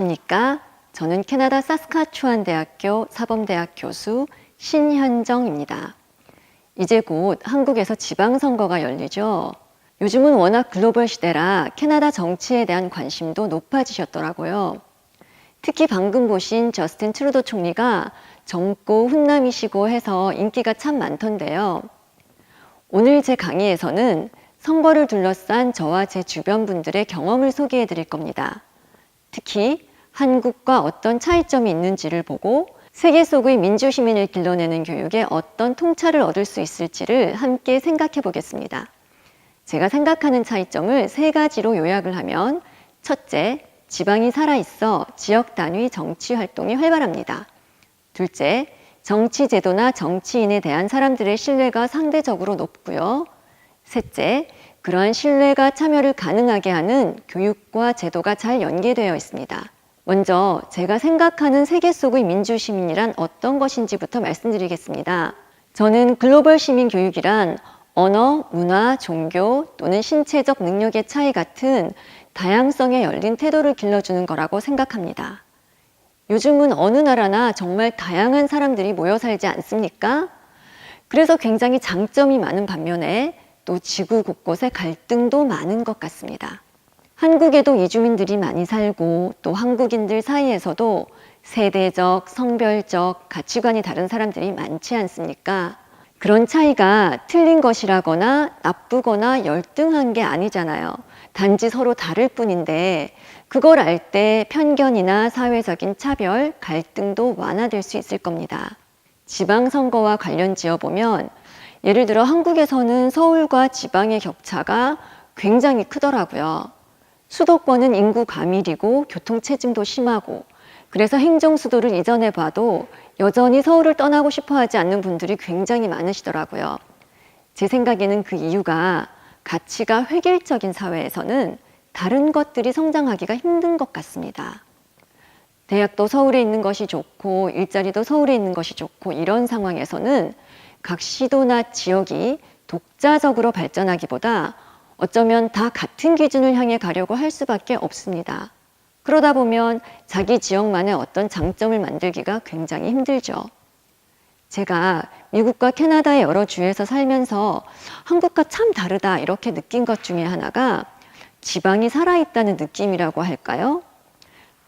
안녕하십니까? 저는 캐나다 사스카추안 대학교 사범대학 교수 신현정입니다. 이제 곧 한국에서 지방선거가 열리죠. 요즘은 워낙 글로벌 시대라 캐나다 정치에 대한 관심도 높아지셨더라고요. 특히 방금 보신 저스틴 트루도 총리가 젊고 훈남이시고 해서 인기가 참 많던데요. 오늘 제 강의에서는 선거를 둘러싼 저와 제 주변 분들의 경험을 소개해 드릴 겁니다. 특히 한국과 어떤 차이점이 있는지를 보고 세계 속의 민주 시민을 길러내는 교육에 어떤 통찰을 얻을 수 있을지를 함께 생각해 보겠습니다. 제가 생각하는 차이점을 세 가지로 요약을 하면 첫째, 지방이 살아있어 지역 단위 정치 활동이 활발합니다. 둘째, 정치 제도나 정치인에 대한 사람들의 신뢰가 상대적으로 높고요. 셋째, 그러한 신뢰가 참여를 가능하게 하는 교육과 제도가 잘 연계되어 있습니다. 먼저 제가 생각하는 세계 속의 민주 시민이란 어떤 것인지부터 말씀드리겠습니다. 저는 글로벌 시민 교육이란 언어, 문화, 종교 또는 신체적 능력의 차이 같은 다양성에 열린 태도를 길러주는 거라고 생각합니다. 요즘은 어느 나라나 정말 다양한 사람들이 모여 살지 않습니까? 그래서 굉장히 장점이 많은 반면에 또 지구 곳곳에 갈등도 많은 것 같습니다. 한국에도 이주민들이 많이 살고 또 한국인들 사이에서도 세대적, 성별적, 가치관이 다른 사람들이 많지 않습니까? 그런 차이가 틀린 것이라거나 나쁘거나 열등한 게 아니잖아요. 단지 서로 다를 뿐인데 그걸 알 때 편견이나 사회적인 차별, 갈등도 완화될 수 있을 겁니다. 지방선거와 관련 지어 보면 예를 들어 한국에서는 서울과 지방의 격차가 굉장히 크더라고요. 수도권은 인구 과밀이고 교통 체증도 심하고 그래서 행정 수도를 이전해 봐도 여전히 서울을 떠나고 싶어 하지 않는 분들이 굉장히 많으시더라고요. 제 생각에는 그 이유가 가치가 획일적인 사회에서는 다른 것들이 성장하기가 힘든 것 같습니다. 대학도 서울에 있는 것이 좋고 일자리도 서울에 있는 것이 좋고 이런 상황에서는 각 시도나 지역이 독자적으로 발전하기보다 어쩌면 다 같은 기준을 향해 가려고 할 수밖에 없습니다. 그러다 보면 자기 지역만의 어떤 장점을 만들기가 굉장히 힘들죠. 제가 미국과 캐나다의 여러 주에서 살면서 한국과 참 다르다 이렇게 느낀 것 중에 하나가 지방이 살아있다는 느낌이라고 할까요?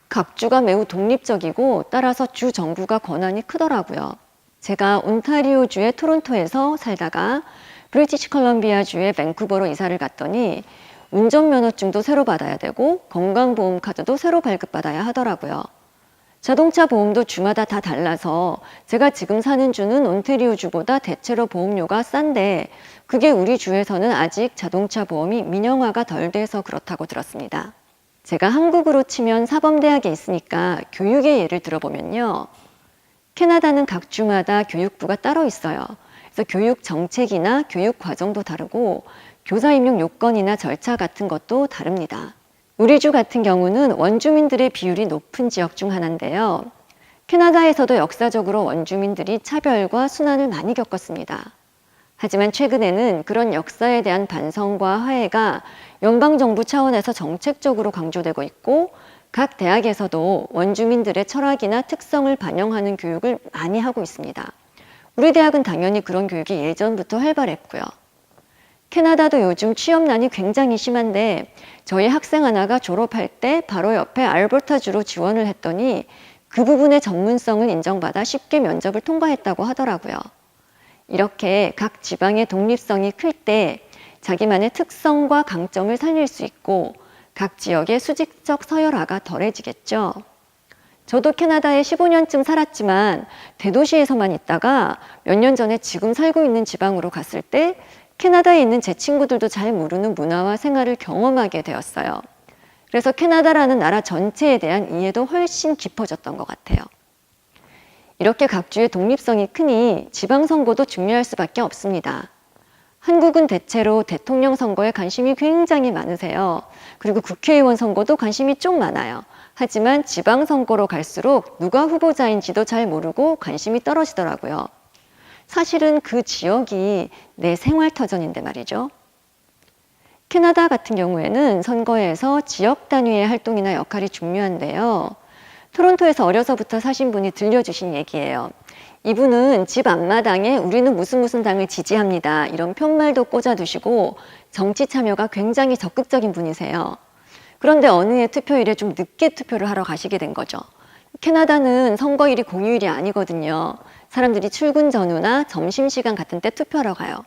각 주가 매우 독립적이고 따라서 주 정부가 권한이 크더라고요. 제가 온타리오주의 토론토에서 살다가 브리티시 컬럼비아주의 밴쿠버로 이사를 갔더니 운전면허증도 새로 받아야 되고 건강보험 카드도 새로 발급받아야 하더라고요. 자동차 보험도 주마다 다 달라서 제가 지금 사는 주는 온테리오 주보다 대체로 보험료가 싼데 그게 우리 주에서는 아직 자동차 보험이 민영화가 덜 돼서 그렇다고 들었습니다. 제가 한국으로 치면 사범대학에 있으니까 교육의 예를 들어보면요. 캐나다는 각 주마다 교육부가 따로 있어요. 그래서 교육 정책이나 교육 과정도 다르고 교사 임용 요건이나 절차 같은 것도 다릅니다. 우리 주 같은 경우는 원주민들의 비율이 높은 지역 중 하나인데요. 캐나다에서도 역사적으로 원주민들이 차별과 순환을 많이 겪었습니다. 하지만 최근에는 그런 역사에 대한 반성과 화해가 연방정부 차원에서 정책적으로 강조되고 있고 각 대학에서도 원주민들의 철학이나 특성을 반영하는 교육을 많이 하고 있습니다. 우리 대학은 당연히 그런 교육이 예전부터 활발했고요. 캐나다도 요즘 취업난이 굉장히 심한데 저희 학생 하나가 졸업할 때 바로 옆에 알버타주로 지원을 했더니 그 부분의 전문성을 인정받아 쉽게 면접을 통과했다고 하더라고요. 이렇게 각 지방의 독립성이 클 때 자기만의 특성과 강점을 살릴 수 있고 각 지역의 수직적 서열화가 덜해지겠죠. 저도 캐나다에 15년쯤 살았지만 대도시에서만 있다가 몇 년 전에 지금 살고 있는 지방으로 갔을 때 캐나다에 있는 제 친구들도 잘 모르는 문화와 생활을 경험하게 되었어요. 그래서 캐나다라는 나라 전체에 대한 이해도 훨씬 깊어졌던 것 같아요. 이렇게 각 주의 독립성이 크니 지방 선거도 중요할 수밖에 없습니다. 한국은 대체로 대통령 선거에 관심이 굉장히 많으세요. 그리고 국회의원 선거도 관심이 좀 많아요. 하지만 지방선거로 갈수록 누가 후보자인지도 잘 모르고 관심이 떨어지더라고요. 사실은 그 지역이 내 생활터전인데 말이죠. 캐나다 같은 경우에는 선거에서 지역 단위의 활동이나 역할이 중요한데요. 토론토에서 어려서부터 사신 분이 들려주신 얘기예요. 이분은 집 앞마당에 우리는 무슨 무슨 당을 지지합니다. 이런 편말도 꽂아두시고 정치 참여가 굉장히 적극적인 분이세요. 그런데 어느 해 투표일에 좀 늦게 투표를 하러 가시게 된 거죠. 캐나다는 선거일이 공휴일이 아니거든요. 사람들이 출근 전후나 점심시간 같은 때 투표하러 가요.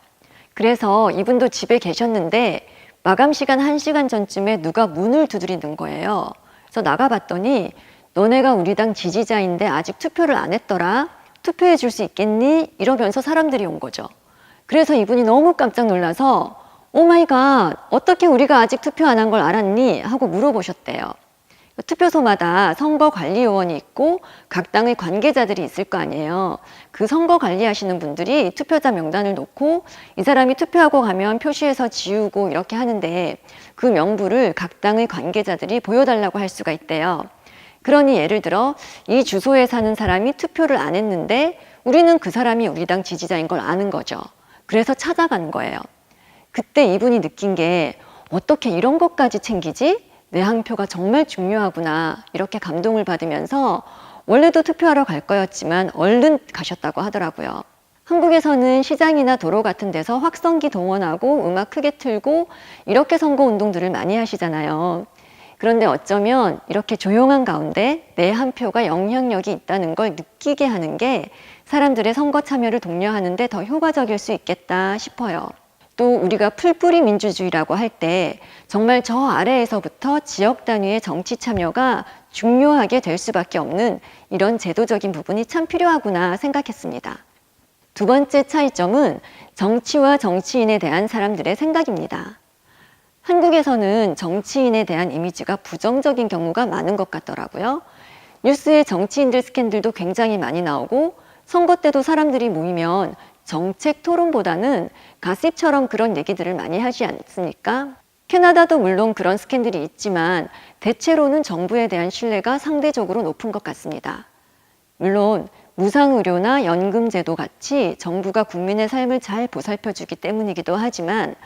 그래서 이분도 집에 계셨는데 마감 시간 1시간 전쯤에 누가 문을 두드리는 거예요. 그래서 나가봤더니 너네가 우리 당 지지자인데 아직 투표를 안 했더라. 투표해 줄 수 있겠니? 이러면서 사람들이 온 거죠. 그래서 이분이 너무 깜짝 놀라서 오마이갓 어떻게 우리가 아직 투표 안 한 걸 알았니? 하고 물어보셨대요. 투표소마다 선거관리요원이 있고 각 당의 관계자들이 있을 거 아니에요. 그 선거 관리하시는 분들이 투표자 명단을 놓고 이 사람이 투표하고 가면 표시해서 지우고 이렇게 하는데 그 명부를 각 당의 관계자들이 보여달라고 할 수가 있대요. 그러니 예를 들어 이 주소에 사는 사람이 투표를 안 했는데 우리는 그 사람이 우리 당 지지자인 걸 아는 거죠. 그래서 찾아간 거예요. 그때 이분이 느낀 게 어떻게 이런 것까지 챙기지? 내한 표가 정말 중요하구나. 이렇게 감동을 받으면서 원래도 투표하러 갈 거였지만 얼른 가셨다고 하더라고요. 한국에서는 시장이나 도로 같은 데서 확성기 동원하고 음악 크게 틀고 이렇게 선거 운동들을 많이 하시잖아요. 그런데 어쩌면 이렇게 조용한 가운데 내 한 표가 영향력이 있다는 걸 느끼게 하는 게 사람들의 선거 참여를 독려하는데 더 효과적일 수 있겠다 싶어요. 또 우리가 풀뿌리 민주주의라고 할 때 정말 저 아래에서부터 지역 단위의 정치 참여가 중요하게 될 수밖에 없는 이런 제도적인 부분이 참 필요하구나 생각했습니다. 두 번째 차이점은 정치와 정치인에 대한 사람들의 생각입니다. 한국에서는 정치인에 대한 이미지가 부정적인 경우가 많은 것 같더라고요. 뉴스에 정치인들 스캔들도 굉장히 많이 나오고 선거 때도 사람들이 모이면 정책 토론보다는 가십처럼 그런 얘기들을 많이 하지 않습니까? 캐나다도 물론 그런 스캔들이 있지만 대체로는 정부에 대한 신뢰가 상대적으로 높은 것 같습니다. 물론 무상의료나 연금제도 같이 정부가 국민의 삶을 잘 보살펴주기 때문이기도 하지만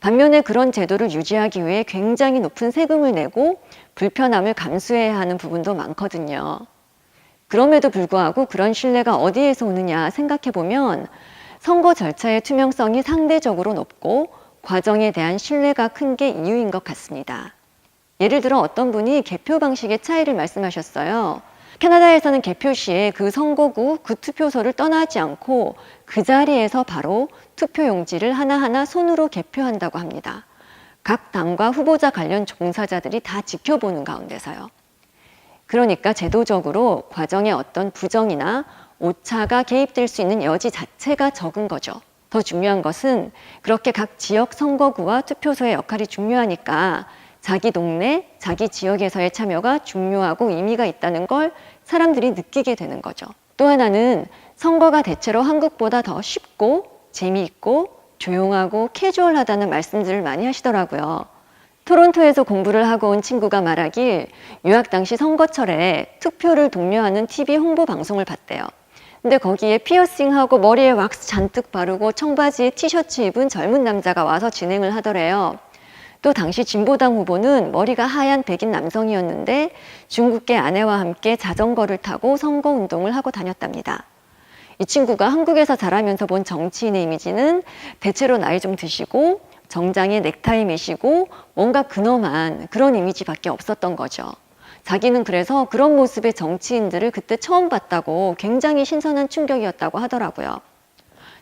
반면에 그런 제도를 유지하기 위해 굉장히 높은 세금을 내고 불편함을 감수해야 하는 부분도 많거든요. 그럼에도 불구하고 그런 신뢰가 어디에서 오느냐 생각해 보면 선거 절차의 투명성이 상대적으로 높고 과정에 대한 신뢰가 큰 게 이유인 것 같습니다. 예를 들어 어떤 분이 개표 방식의 차이를 말씀하셨어요. 캐나다에서는 개표 시에 그 선거구 그 투표소를 떠나지 않고 그 자리에서 바로 투표 용지를 하나하나 손으로 개표한다고 합니다. 각 당과 후보자 관련 종사자들이 다 지켜보는 가운데서요. 그러니까 제도적으로 과정에 어떤 부정이나 오차가 개입될 수 있는 여지 자체가 적은 거죠. 더 중요한 것은 그렇게 각 지역 선거구와 투표소의 역할이 중요하니까 자기 동네, 자기 지역에서의 참여가 중요하고 의미가 있다는 걸 사람들이 느끼게 되는 거죠. 또 하나는 선거가 대체로 한국보다 더 쉽고 재미있고 조용하고 캐주얼하다는 말씀들을 많이 하시더라고요. 토론토에서 공부를 하고 온 친구가 말하길 유학 당시 선거철에 투표를 독려하는 TV 홍보 방송을 봤대요. 근데 거기에 피어싱하고 머리에 왁스 잔뜩 바르고 청바지에 티셔츠 입은 젊은 남자가 와서 진행을 하더래요. 또 당시 진보당 후보는 머리가 하얀 백인 남성이었는데 중국계 아내와 함께 자전거를 타고 선거 운동을 하고 다녔답니다. 이 친구가 한국에서 자라면서 본 정치인의 이미지는 대체로 나이 좀 드시고 정장에 넥타이 매시고 뭔가 근엄한 그런 이미지밖에 없었던 거죠. 자기는 그래서 그런 모습의 정치인들을 그때 처음 봤다고 굉장히 신선한 충격이었다고 하더라고요.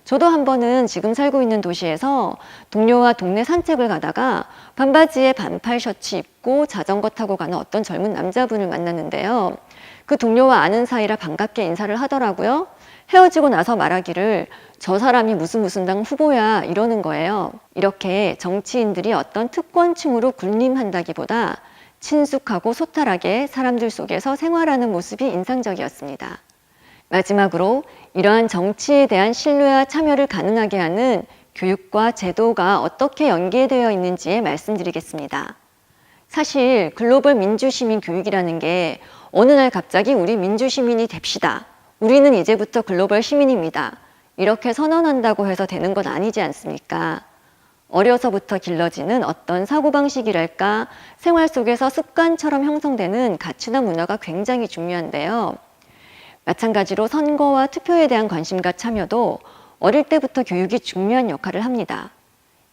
저도 한 번은 지금 살고 있는 도시에서 동료와 동네 산책을 가다가 반바지에 반팔 셔츠 입고 자전거 타고 가는 어떤 젊은 남자분을 만났는데요. 그 동료와 아는 사이라 반갑게 인사를 하더라고요. 헤어지고 나서 말하기를 저 사람이 무슨 무슨 당 후보야 이러는 거예요. 이렇게 정치인들이 어떤 특권층으로 군림한다기보다 친숙하고 소탈하게 사람들 속에서 생활하는 모습이 인상적이었습니다. 마지막으로 이러한 정치에 대한 신뢰와 참여를 가능하게 하는 교육과 제도가 어떻게 연계되어 있는지에 말씀드리겠습니다. 사실 글로벌 민주시민 교육이라는 게 어느 날 갑자기 우리 민주시민이 됩시다. 우리는 이제부터 글로벌 시민입니다. 이렇게 선언한다고 해서 되는 건 아니지 않습니까? 어려서부터 길러지는 어떤 사고방식이랄까 생활 속에서 습관처럼 형성되는 가치나 문화가 굉장히 중요한데요. 마찬가지로 선거와 투표에 대한 관심과 참여도 어릴 때부터 교육이 중요한 역할을 합니다.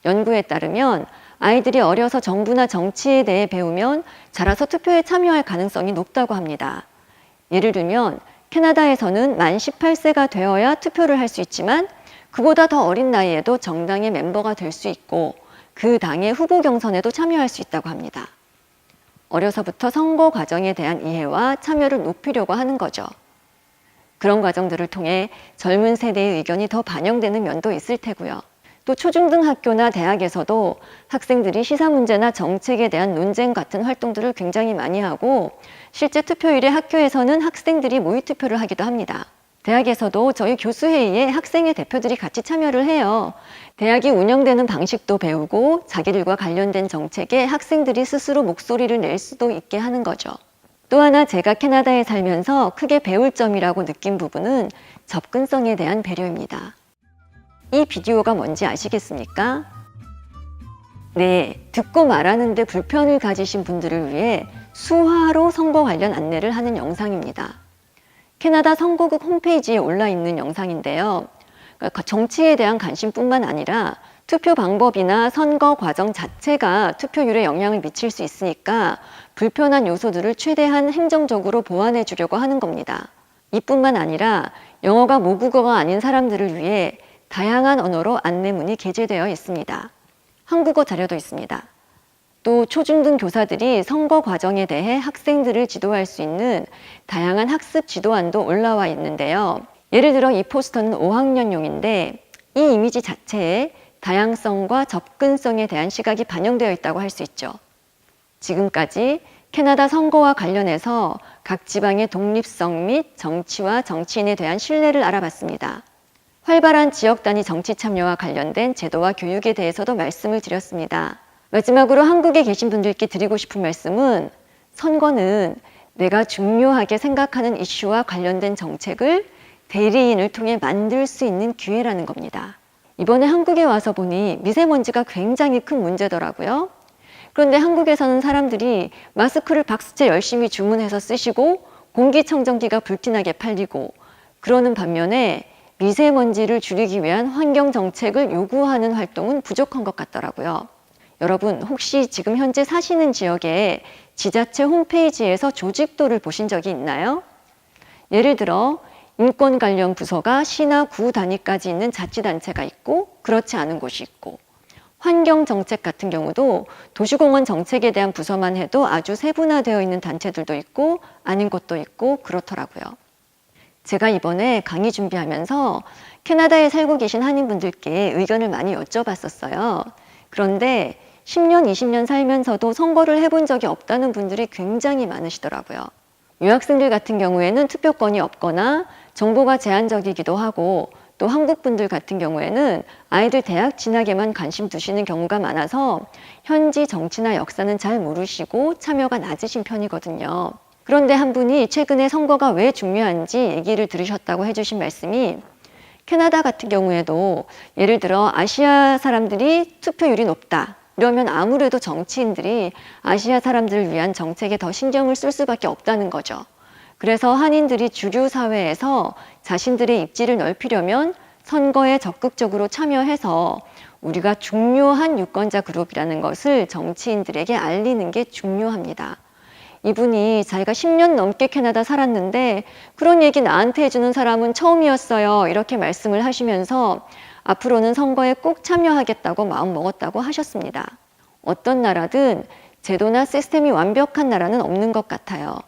연구에 따르면 아이들이 어려서 정부나 정치에 대해 배우면 자라서 투표에 참여할 가능성이 높다고 합니다. 예를 들면 캐나다에서는 만 18세가 되어야 투표를 할 수 있지만 그보다 더 어린 나이에도 정당의 멤버가 될 수 있고 그 당의 후보 경선에도 참여할 수 있다고 합니다. 어려서부터 선거 과정에 대한 이해와 참여를 높이려고 하는 거죠. 그런 과정들을 통해 젊은 세대의 의견이 더 반영되는 면도 있을 테고요. 또 초중등 학교나 대학에서도 학생들이 시사 문제나 정책에 대한 논쟁 같은 활동들을 굉장히 많이 하고 실제 투표일에 학교에서는 학생들이 모의 투표를 하기도 합니다. 대학에서도 저희 교수회의에 학생의 대표들이 같이 참여를 해요. 대학이 운영되는 방식도 배우고 자기들과 관련된 정책에 학생들이 스스로 목소리를 낼 수도 있게 하는 거죠. 또 하나 제가 캐나다에 살면서 크게 배울 점이라고 느낀 부분은 접근성에 대한 배려입니다. 이 비디오가 뭔지 아시겠습니까? 네, 듣고 말하는데 불편을 가지신 분들을 위해 수화로 선거 관련 안내를 하는 영상입니다. 캐나다 선거국 홈페이지에 올라 있는 영상인데요. 그러니까 정치에 대한 관심뿐만 아니라 투표 방법이나 선거 과정 자체가 투표율에 영향을 미칠 수 있으니까 불편한 요소들을 최대한 행정적으로 보완해 주려고 하는 겁니다. 이뿐만 아니라 영어가 모국어가 아닌 사람들을 위해 다양한 언어로 안내문이 게재되어 있습니다. 한국어 자료도 있습니다. 또 초중등 교사들이 선거 과정에 대해 학생들을 지도할 수 있는 다양한 학습 지도안도 올라와 있는데요. 예를 들어 이 포스터는 5학년용인데 이 이미지 자체에 다양성과 접근성에 대한 시각이 반영되어 있다고 할 수 있죠. 지금까지 캐나다 선거와 관련해서 각 지방의 독립성 및 정치와 정치인에 대한 신뢰를 알아봤습니다. 활발한 지역 단위 정치 참여와 관련된 제도와 교육에 대해서도 말씀을 드렸습니다. 마지막으로 한국에 계신 분들께 드리고 싶은 말씀은 선거는 내가 중요하게 생각하는 이슈와 관련된 정책을 대리인을 통해 만들 수 있는 기회라는 겁니다. 이번에 한국에 와서 보니 미세먼지가 굉장히 큰 문제더라고요. 그런데 한국에서는 사람들이 마스크를 박스째 열심히 주문해서 쓰시고 공기청정기가 불티나게 팔리고 그러는 반면에 미세먼지를 줄이기 위한 환경 정책을 요구하는 활동은 부족한 것 같더라고요. 여러분 혹시 지금 현재 사시는 지역에 지자체 홈페이지에서 조직도를 보신 적이 있나요? 예를 들어 인권 관련 부서가 시나 구 단위까지 있는 자치단체가 있고 그렇지 않은 곳이 있고 환경 정책 같은 경우도 도시공원 정책에 대한 부서만 해도 아주 세분화되어 있는 단체들도 있고 아닌 곳도 있고 그렇더라고요. 제가 이번에 강의 준비하면서 캐나다에 살고 계신 한인분들께 의견을 많이 여쭤봤었어요. 그런데 10년, 20년 살면서도 선거를 해본 적이 없다는 분들이 굉장히 많으시더라고요. 유학생들 같은 경우에는 투표권이 없거나 정보가 제한적이기도 하고 또 한국 분들 같은 경우에는 아이들 대학 진학에만 관심 두시는 경우가 많아서 현지 정치나 역사는 잘 모르시고 참여가 낮으신 편이거든요. 그런데 한 분이 최근에 선거가 왜 중요한지 얘기를 들으셨다고 해주신 말씀이 캐나다 같은 경우에도 예를 들어 아시아 사람들이 투표율이 높다. 이러면 아무래도 정치인들이 아시아 사람들을 위한 정책에 더 신경을 쓸 수밖에 없다는 거죠. 그래서 한인들이 주류 사회에서 자신들의 입지를 넓히려면 선거에 적극적으로 참여해서 우리가 중요한 유권자 그룹이라는 것을 정치인들에게 알리는 게 중요합니다. 이분이 자기가 10년 넘게 캐나다 살았는데 그런 얘기 나한테 해주는 사람은 처음이었어요. 이렇게 말씀을 하시면서 앞으로는 선거에 꼭 참여하겠다고 마음 먹었다고 하셨습니다. 어떤 나라든 제도나 시스템이 완벽한 나라는 없는 것 같아요.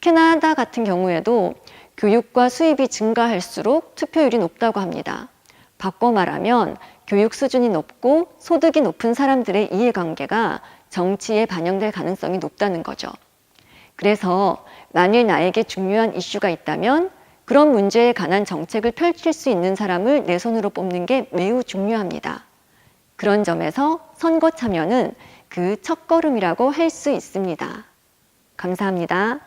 캐나다 같은 경우에도 교육과 수입이 증가할수록 투표율이 높다고 합니다. 바꿔 말하면 교육 수준이 높고 소득이 높은 사람들의 이해관계가 정치에 반영될 가능성이 높다는 거죠. 그래서 만일 나에게 중요한 이슈가 있다면 그런 문제에 관한 정책을 펼칠 수 있는 사람을 내 손으로 뽑는 게 매우 중요합니다. 그런 점에서 선거 참여는 그 첫걸음이라고 할 수 있습니다. 감사합니다.